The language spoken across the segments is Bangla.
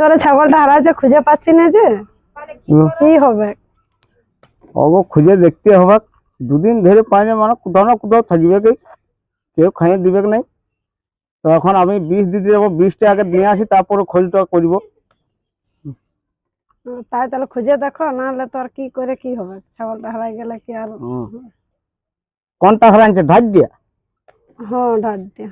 ধরে ছাগলটা হারাচ্ছে খুঁজে পাচ্ছি না যে। কি হবে? অব খুঁজে দেখতে হবে। দুদিন ধরে পাই না মানে কোথাও না কোথাও থাকবে কি? কেউ খাইয়ে দিবে কি নাই? তো এখন আমি বিষ দিতে যাব বিষটা আগে দিয়ে আসি তারপরে খোঁজটা করব। তাই তাহলে খুঁজে দেখো নাহলে তো আর কি করে কি হবে? ছাগলটা হারাই গেলে কি আর কোনটা হারাইছে ঢাক দিয়া? হ্যাঁ ঢাক দিয়ে।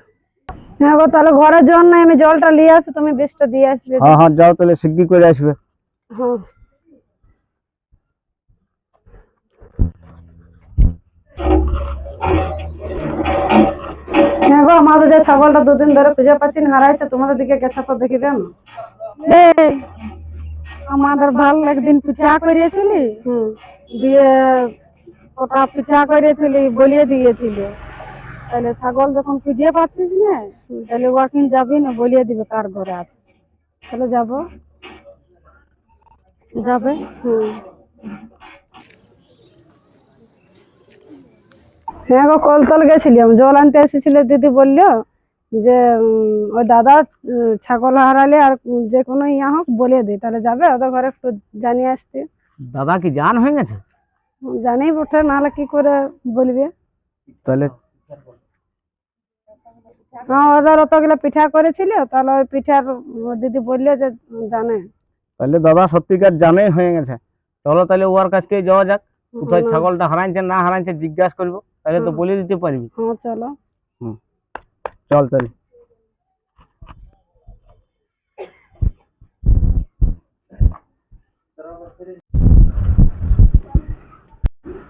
হ্যাঁ গো তাহলে ঘরের জন্য আমি জলটা নিয়ে আসি তুমি বিষটা দিয়ে আসবে। হ্যাঁ হ্যাঁ যাও তাহলে শিগগি করে আসবে। হ্যাঁ। হ্যাঁ গো আমাদের যে ছাগলটা দুদিন ধরে খুঁজে পাচ্ছি না হারাইছে তোমাদের দিকে গেছে তো দেখি দেন। আমাদের ভালো একদিন পিঠা করিয়েছিলি? হুম। দিয়ে ওটা পিঠা করিয়েছিলি বলিয়ে দিয়েছিল। তাহলে ছাগল যখন খুঁজে পাচ্ছিস না তাহলে ওয়াকিং যাবি না বলিয়ে দিবে কার ঘরে আছে। তাহলে যাব। যাবে? হুম। হ্যাঁ গো কলতল গেছিলাম। জল আনতে এসেছিল দিদি বলল যে ওই দাদা ছাগল হারালে আর যে কোনো ইয়া হোক বলে দিই তাহলে যাবে ওদের ঘরে একটু জানিয়ে আসতে। দাদা কি জান হয়ে গেছে? জানেই বটে নাহলে কি করে বলবে? তাহলে হ্যাঁ ওদের অতগুলো পিঠা করেছিল তাহলে ওই পিঠার দিদি বলল যে জানে। তাহলে দাদা সত্যিকার হয়ে গেছে। চলো তাহলে ওর কাছকে যাওয়া যাক। কোথায় ছাগলটা হারাইছে না হারাইছে জিজ্ঞাসা করব। তাহলে তো বলে দিতে পারবি। হ্যাঁ চলো। চল তাহলে।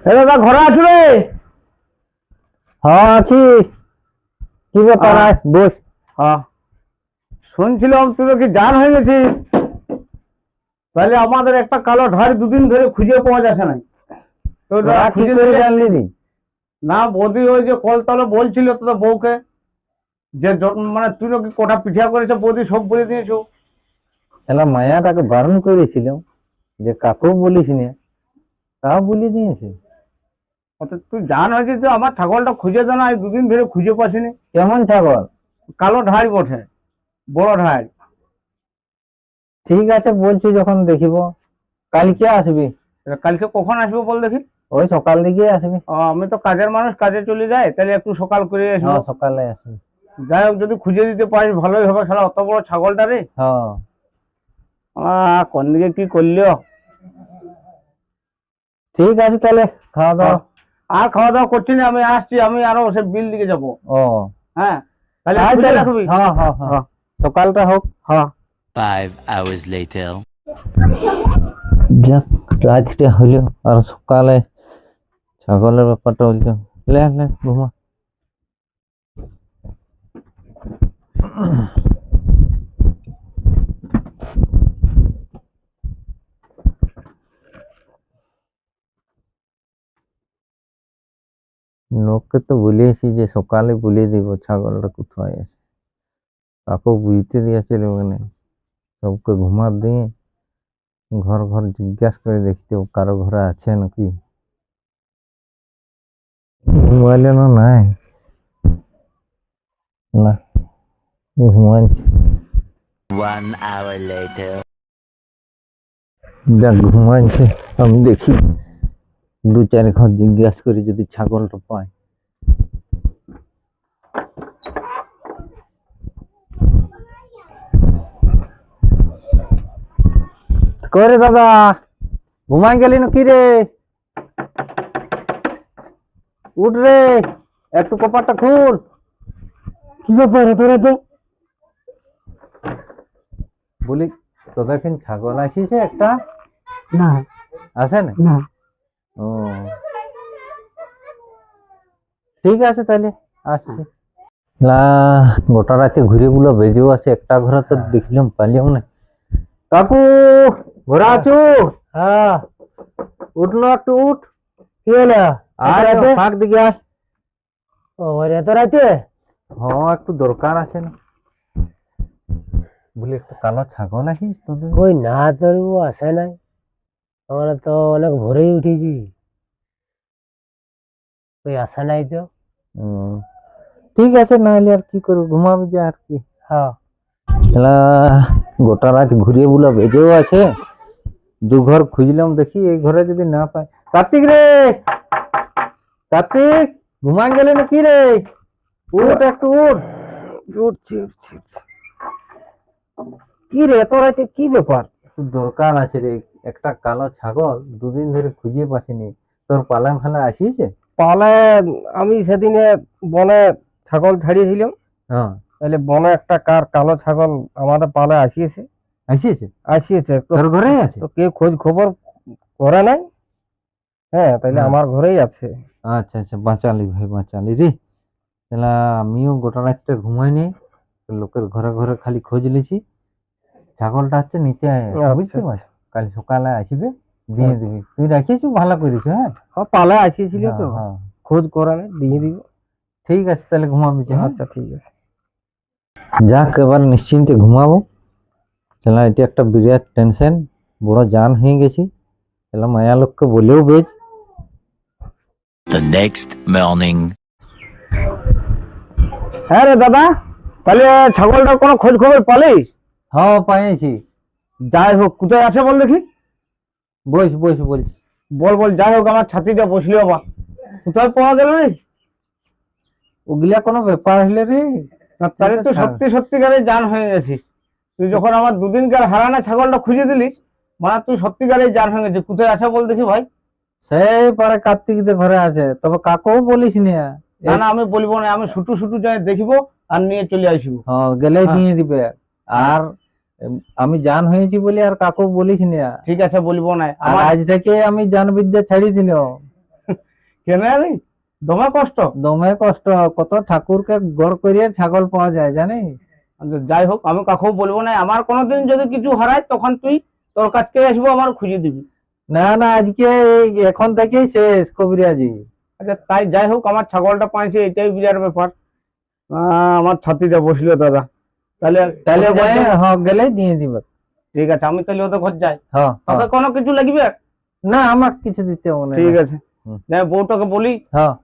এ দাদা ঘরে আছো রে? হ্যাঁ আছি। কি ব্যাপার? বস। হ্যাঁ শুনছিলাম তুই কি জান হয়ে গেছিস তাহলে আমাদের একটা কালো ঢাড় দুদিন ধরে খুঁজে পাওয়া যাচ্ছে না। তো খুঁজে ধরে জানলি না বৌদি ওই যে কলতলে বলছিল তোদের বউকে যে মানে তুই নাকি কটা পিঠা করেছে বৌদি সব বলে দিয়েছ। এলা মায়াটাকে বারণ করেছিলাম যে কাকেও বলিস না তাও বলে দিয়েছে। অত তুই জান হয়েছে যে আমার ছাগলটা খুঁজে দে না দুদিন ধরে খুঁজে পাসিনি। কেমন ছাগল? কালো ঢাড় বটে বড় ঢাড় ঠিক আছে বলছি যখন দেখিব। কালকে আসবি? কালকে কখন আসব বল দেখি। ওই সকাল দিকে আসবি। আমি তো কাজের মানুষ কাজে চলে যাই তাহলে একটু সকাল করে আসব। হ্যাঁ সকালে আসবি। যাই হোক যদি খুঁজে দিতে পারিস ভালোই হবে খেলা অত বড় ছাগলটা রে। হ্যাঁ। কোন দিকে কি করলিও ঠিক আছে তাহলে খাওয়া দাওয়া। আর খাওয়া দাওয়া করছি না আমি আসছি আমি আরও সে বিল দিকে যাব। ও। হ্যাঁ তাহলে আয় রাখবি হ্যাঁ হ্যাঁ। হ্যাঁ। সকালটা হোক। হ্যাঁ। Five hours later. যাক রাত্রিটা হলো আর সকালে ছাগলের ব্যাপারটা বলতো লে লে ঘুমা। লোককে তো বলেছি যে সকালে বলে দিব ছাগলটা কোথায় আছে? কাকু বুঝতে দিয়েছিল ওখানে। সবকে ঘুমা দিয়ে ঘর ঘর জিজ্ঞাসা করে দেখতে কারও ঘরে আছে নাকি? মোবাইলে না নাই? না ঘুমাচ্ছে One hour later. যা ঘুমাচ্ছে আমি দেখি। দু চার ঘর জিজ্ঞাসা করি যদি ছাগলটা পাই করে দাদা ঘুমাই গেলি নাকি রে? উঠ রে একটু কপারটা খুল। কি ব্যাপার তোরা তো বলি তোদের এখন ছাগল আসিছে একটা? না। আছে না? না। ও। ঠিক আছে তাহলে আসছি। লা গোটা রাতে ঘুরে বুলো বেজেও আছে একটা ঘরে তো দেখলাম পালিয়াম না। কাকু! ঘোরা আছো হ্যাঁ। উঠল একটু উঠ। কি হলো? আর ফাঁক দিকে আয়। ও এত রাতে? হ্যাঁ একটু দরকার আছে না। বলি একটু কালো ছাগল আসিস তোদের? কই না তোর আসে নাই। আমরা তো অনেক ভোরেই উঠেছি। কই আসে নাই তো। ঠিক আছে নাহলে আর কি করব? ঘুমাবি যা আর কি। হ্যাঁ। গোটা রাত ঘুরিয়ে বুলা বেজেও আছে? দু ঘর খুঁজলাম দেখি এই ঘরে যদি না পাই কার্তিক রে! কার্তিক ঘুমান গেলে নাকি রে? উঠ একটু উঠ। উঠছি উঠছি। কি রে এত রাতে কি ব্যাপার? দরকার আছে রে একটা কালো ছাগল দুদিন ধরে খুঁজে পাসিনি তোর পালায় ফালা আসিছে পালে আমি সেদিনে বনে ছাগল ছাড়িয়েছিলাম। হ্যাঁ। তাহলে বনে একটা কার কালো ছাগল আমাদের পালে আসিয়েছে। আসিছে আসিয়েছে। তোর ঘরেই আছে? তো কেউ খোঁজ খবর করে নাই? হ্যাঁ তাহলে হ্যাঁ। আমার ঘরেই আছে। আচ্ছা আচ্ছা বাঁচালি ভাই বাঁচালি রে। তাহলে আমিও গোটা রাতটা ঘুমাইনি লোকের ঘরে ঘরে খালি খোঁজ লিছি ছাগলটা হচ্ছে নিতে আচ্ছা, বুঝতে আচ্ছা। পারছি কাল সকালে আসবে দিয়ে আচ্ছা। দিবি। তুই রাখিয়েছিস ভালো করেছ হ্যাঁ? হ্যাঁ পালে আসিয়েছিল তো। হ্যাঁ, হ্যাঁ। খোঁজ করে নাই দিয়ে দিব। ঠিক আছে তাহলে ঘুমাবি? আচ্ছা ঠিক আছে। যাক এবার নিশ্চিন্তে ঘুমাবো। চলা এটা একটা বিরাট টেনশন বড় জান হয়ে গেছি। চলা মায়া লোককে বলেও বেজ। The next morning. হ্যাঁ রে দাদা তাহলে ছাগলটার কোনো খোঁজ খবর পালিস? হ্যাঁ পাইছি যাই হোক কোথায় আছে বল দেখি। বস বস বলছি বল বল যাই হোক আমার ছাতিটা বসলি বাবা। কোথায় পাওয়া গেল রে? ওগুলা কোনো ব্যাপার হলে রে? না, তাহলে তো। সত্যি সত্যিকারে জান হয়ে গেছিস। তুই যখন আমার দুদিনকার হারানা ছাগলটা খুঁজে দিলিস মানে তুই সত্যিকারে হয়ে গেছিস কোথায় আছে বল দেখি ভাই। সেই পাড়ে কার্তিকদের ঘরে আছে তবে কাকেও বলিস না। না না আমি বলব না আমি ছুটু ছুটু যাই দেখিব আর নিয়ে চলে আসব। হ্যাঁ হ্যাঁ। দিয়ে দিবে। আর আমি জান হয়েছি বলে আর কাকু বলিস না। ঠিক আছে বলব না। আর আজ থেকে আমি জান বিদ্যা ছাড়ি দিল। কেন রে দমে কষ্ট? দমে কষ্ট কত ঠাকুরকে গড় করিয়ে ছাগল পাওয়া যায় জানিস? যাই হোক আমি কাকেও বলব না আমার কোনোদিন যদি কিছু হারায় তখন তুই তোর কাছকে আসব আমার খুঁজে দিবি। না না আজকে এখন থেকেই শেষ কবিরাজি। আচ্ছা তাই যাই হোক আমার ছাগলটা পাইছে এটাই বিরাট ব্যাপার। আমার ছাতিটা বসল দাদা। তাহলে তাহলে? হ্যাঁ গেলেই দিয়ে দিবে। ঠিক আছে আমি তাহলে ওদের ঘর যাই। হ্যাঁ তোকে হ্যাঁ। কোনো কিছু লাগবে? না আমাকে কিছু দিতে হবে না। ঠিক আছে। বউটাকে বলি। হ্যাঁ।